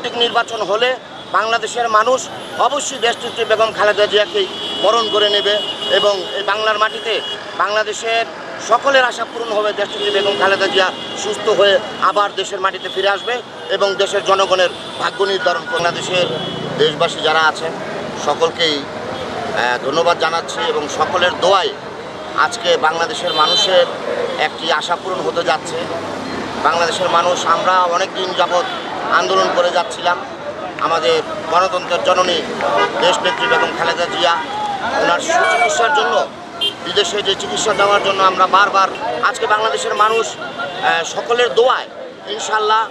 সঠিক নির্বাচন হলে বাংলাদেশের মানুষ অবশ্যই দেশটিত্রী বেগম খালেদা জিয়াকেই বরণ করে নেবে এবং এই বাংলার মাটিতে বাংলাদেশের সকলের আশা পূরণ হবে দেশটিত্রী বেগম খালেদা জিয়া সুস্থ হয়ে আবার দেশের মাটিতে ফিরে আসবে এবং দেশের জনগণের ভাগ্য নির্ধারণ বাংলাদেশের দেশবাসী যারা আছেন, সকলকেই ধন্যবাদ জানাচ্ছি এবং সকলের দোয়ায় আজকে বাংলাদেশের মানুষের একটি আশা পূরণ হতে যাচ্ছে। বাংলাদেশের মানুষ, আমরা অনেক দিন যাবৎ আন্দোলন করে যাচ্ছিলাম। আমাদের গণতন্ত্রের জননী দেশনেত্রী বেগম খালেদা জিয়া, ওনার সুচিকিৎসার জন্য, বিদেশে যে চিকিৎসা দেওয়ার জন্য আমরা বারবার আজকে বাংলাদেশের মানুষ সকলের দোয়ায় ইনশাল্লাহ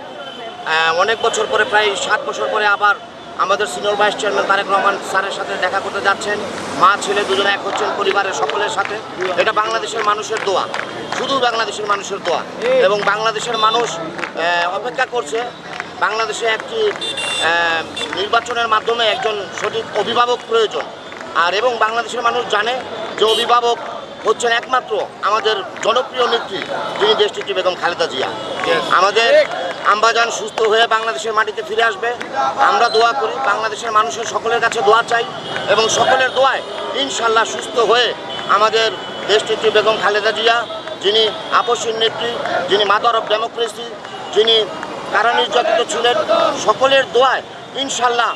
অনেক বছর পরে, প্রায় সাত বছর পরে আবার আমাদের senior vice chairman Tarique Rahman স্যারের সাথে দেখা করতে যাচ্ছেন। মা, ছেলে দুজনে এক হচ্ছেন পরিবারের সকলের সাথে। এটা বাংলাদেশের মানুষের দোয়া, শুধু বাংলাদেশের মানুষের দোয়া। এবং বাংলাদেশের মানুষ অপেক্ষা করছে বাংলাদেশে একটি নির্বাচনের মাধ্যমে একজন সঠিক অভিভাবক প্রয়োজন। আর এবং বাংলাদেশের মানুষ জানে যে অভিভাবক হচ্ছেন একমাত্র আমাদের জনপ্রিয় নেত্রী যিনি দেশটিকে বেগম খালেদা জিয়া। আমাদের আম্বাজান সুস্থ হয়ে বাংলাদেশের মাটিতে ফিরে আসবে। আমরা দোয়া করি বাংলাদেশের মানুষের সকলের কাছে দোয়া চাই এবং সকলের দোয়ায় ইনশাল্লাহ সুস্থ হয়ে আমাদের দেশটিত্রী বেগম খালেদা জিয়া যিনি আপসীর নেত্রী যিনি মাদার অফ ডেমোক্রেসি যিনি কারা নির্যাতিত ছিলেন সকলের দোয়ায় ইনশাল্লাহ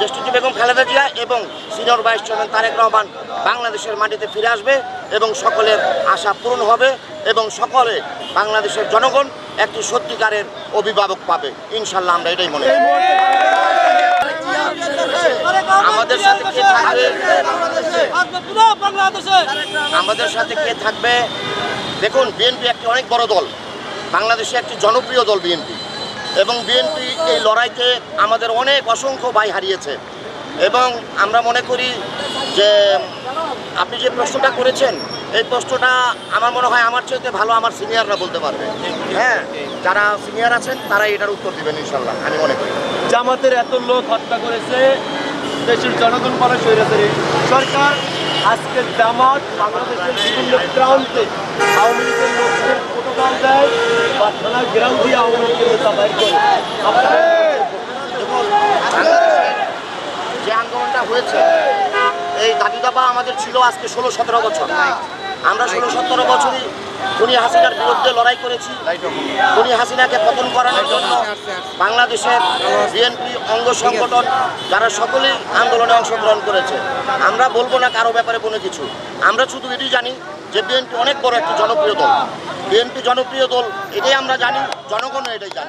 দেশটিটি বেগম খালেদা জিয়া এবং senior vice chairman Tarique Rahman বাংলাদেশের মাটিতে ফিরে আসবে এবং সকলের আশা পূরণ হবে এবং সকলে বাংলাদেশের জনগণ একটি সত্যিকারের অভিভাবক পাবে। ইনশাল্লাহ আমরা এটাই মনে করি। আমাদের সাথে কে থাকবে? আমাদের সাথে কে থাকবে? দেখুন, বিএনপি একটি অনেক বড় দল। বাংলাদেশে একটি জনপ্রিয় দল বিএনপি। এবং বিএনপি এই লড়াইতে আমাদের অনেক অসংখ্য ভাই হারিয়েছে। এবং আমরা মনে করি যে আপনি যে প্রশ্নটা করেছেন, এই প্রশ্নটা আমার মনে হয় আমার চাইতে ভালো আমার সিনিয়ররা বলতে পারবে। হ্যাঁ যারা সিনিয়র আছেন তারা এটার উত্তর দেবেন ইনশাল্লাহ আমি মনে করি। জামাতের এত লোক হত্যা করেছে, দেশের জনগণ বলে স্বৈরাচারী সরকার আজকে জামাত বাংলাদেশের বিভিন্ন প্রান্তে আওয়ামী লীগের বা গ্রাম দিয়ে লীগের নেতা বাইর যে আন্দোলনটা হয়েছে, এই দাবি দাবা আমাদের ছিল আজকে ষোলো, সতেরো বছর। আমরা ষোলো সতেরো বছরই খুনি হাসিনার বিরুদ্ধে লড়াই করেছি। খুনি হাসিনাকে পতন করানোর জন্য বাংলাদেশের বিএনপি অঙ্গ সংগঠন যারা সকলেই আন্দোলনে অংশগ্রহণ করেছে। আমরা বলব না কারও ব্যাপারে কোনো কিছু। আমরা শুধু এটি জানি যে বিএনপি অনেক বড় একটি জনপ্রিয় দল। বিএনপি জনপ্রিয় দল, এটাই আমরা জানি, জনগণও এটাই জানে।